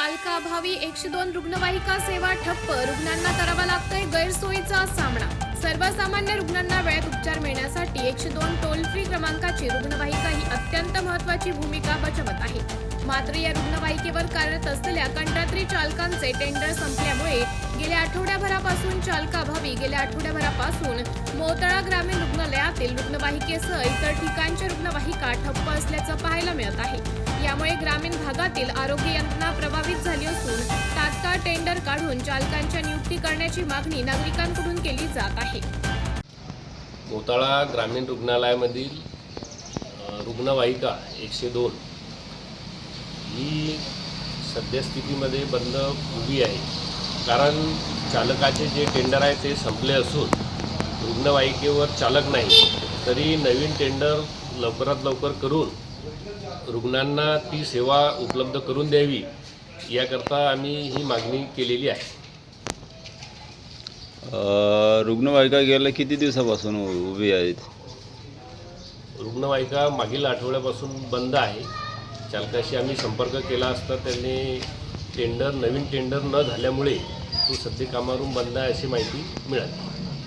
चालकाअभावी एकशे दोन रुग्णवाहिका सेवा ठप्प. रुग्णांना करावा लागतोय गैरसोयीचा सामना. सर्वसामान्य रुग्णांना वेळेत उपचार मिळण्यासाठी एकशे दोन टोल फ्री क्रमांकाची रुग्णवाहिका ही अत्यंत महत्वाची भूमिका बजावत आहे. मात्र या रुग्णवाहिकेवर कार्यरत असलेल्या कंत्राटी चालकांचे टेंडर संपल्यामुळे गेल्या आठवड्याभरापासून चालकाभावी गेल्या आठवड्याभरापासून मोतळा ग्रामीण रुग्णालयातील रुग्णवाहिकेसह इतर ठिकाणच्या रुग्णवाहिका ठप्प असल्याचं पाहायला मिळत आहे. यामुळे ग्रामीण भागातील आरोग्य यंत्रणा प्रभावित झाली असून तात्काळ टेंडर काढून चालकांच्या नियुक्ती करण्याची मागणी नागरिकांकडून केली जात आहे. मोताळा ग्रामीण रुग्णालयामधील रुग्णवाहिका एकशे दोन ही सद्यस्थितीमध्ये बंद उभी आहे. कारण चालकाचे जे टेंडर आहे ते संपले असून रुग्णवाहिकेवर चालक नाही तरी नवीन टेंडर लवकरात लवकर करून रुग्णांना ती सेवा उपलब्ध करून द्यावी याकरता आम्ही ही मागणी केलेली आहे. रुग्णवाहिका गेल्या किती दिवसापासून उभी आहेत? रुग्णवाहिका मागील आठवड्यापासून बंद आहे. चालकाशी आम्ही संपर्क केला असता त्यांनी टेंडर नवीन टेंडर न झाल्यामुळे तो सध्या कामावरून बंद आहे अशी माहिती मिळाली.